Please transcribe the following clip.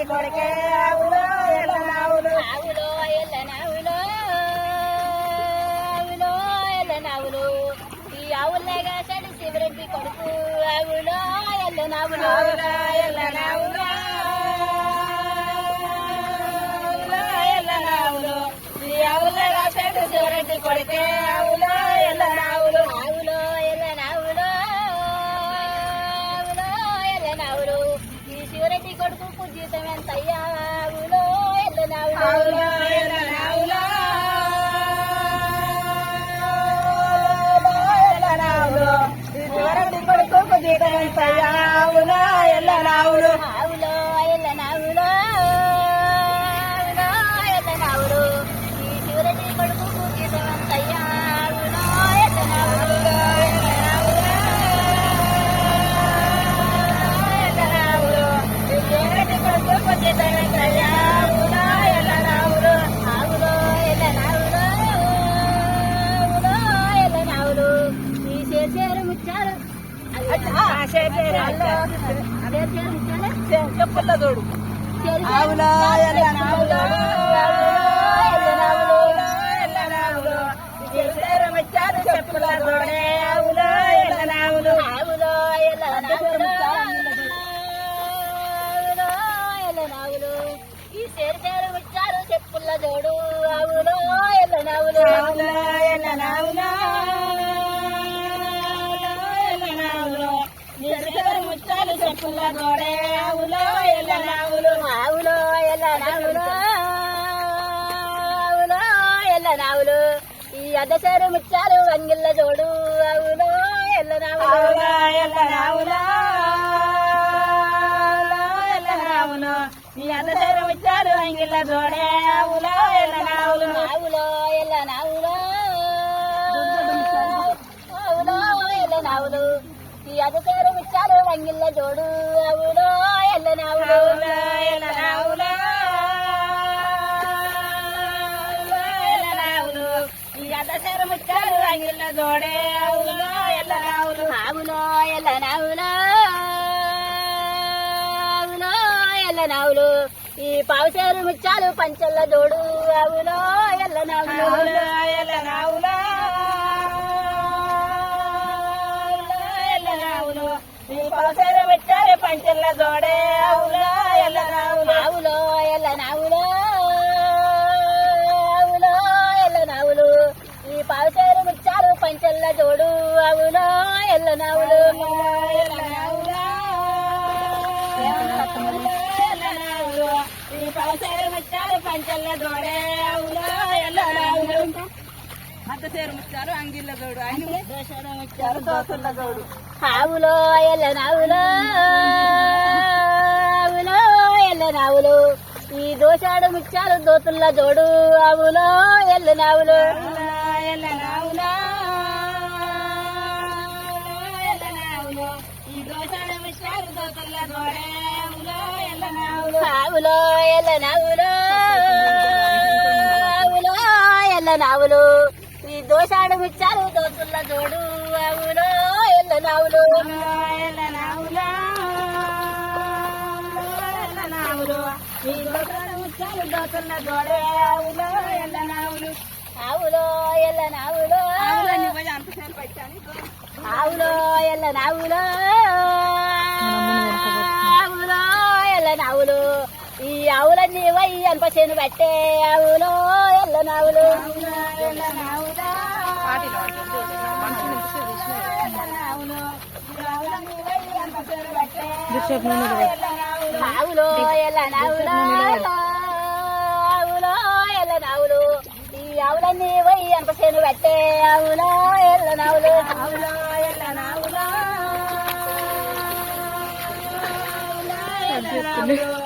శివరెడ్డి కొడుకే ఆవులో ఎల్లనావులు ఆవులో ఎల్లనావులో ఆవులో ఎల్లనావులు ఈ ఆవులేగా చెడు శివరెడ్డి కొడుకు. ఆవులో ఎల్లనావులు ఆవులో ఎల్లనావులు ఆవులో ఎల్లనావులు ఈ ఆవులగా చెడు శివరెడ్డి కొడుకే ఆవులో చెప్పుల తోడు ఆవులో ఎల్లనావులో ఎల్లనావులు చెప్పుల జోడు అవును ఎల్లనావులు ఆవులో ఎల్లనావులో చేసేరమచ్చారు చెప్పుల తోడే ఆవులో ఎల్లనావులు ఆవులో ఎల్లనావులు ఆవులో ఎల్లనావులు ఈ అద్దసేరు ముచ్చారు వంగిల్ల జోడు ఆవులో ఎల్ల నావులు ఎల్లనావులో ఎల్లనావులు ఈ అందరం ఇచ్చారు అంగిళ్ళ తోడే ఆవులో ఎల్లనావులు ఆవులో ఎల్లనావులో ఆవులో ఎల్లనావులు ఈ అద్దసేరు ముచ్చారు వంగిళ్ళ జోడు. ఆవులో ఎల్లనావులో ఎల్లనావులు ఈ అందరం ఇచ్చారు అంగిళ్ళ తోడే ఆవులో ఎల్లనావులు ఆవులో ఎల్లనావులో ఆవులో ఎల్లనావులు ఈ పావుసేరు ముచ్చాలు పంచల్ల జోడు. ఆవులో ఎల్లనావులో ఎల్లనావులు జోడు ఆవులో ఎల్లనావులు ఆవులో ఎల్లనావులు అత్త సేరు ముచ్చారు ఆవులో ఈ దోషాడు ముచ్చాలు దోతుల్లా జోడు ఆవులో ఎల్ల నావులు విషయాలు ఆవులో ఎల్లనావులు ఆవులో ఆవులో ఎల్లనావులు ఈ దోషాడు ముచ్చాలు దోతుల్ల జోడు ఆవులో ఎల్లనావులు ఎల్లనావులా ఎల్లనావులు ఈ దోషాల విషయాలు దోతుల ఆవులో ఎల్లనావులు ఆవులో ఎల్లనావులో ఆవులని పోయి ఆవులో ఎల్లనావులో ఆవులో ఎల్లని ఆవులు. ఈ ఆవులన్నీ వై అనిపచేను పెట్టే ఆవులు ఆవులు. ఎల్లని ఆవులు ఆవులు ఎల్లని ఆవులు. ఈ ఆవులన్నీ వై అనిపచేను పెట్టే ఆవు ఎల్లనావులో ఎల్లనావులో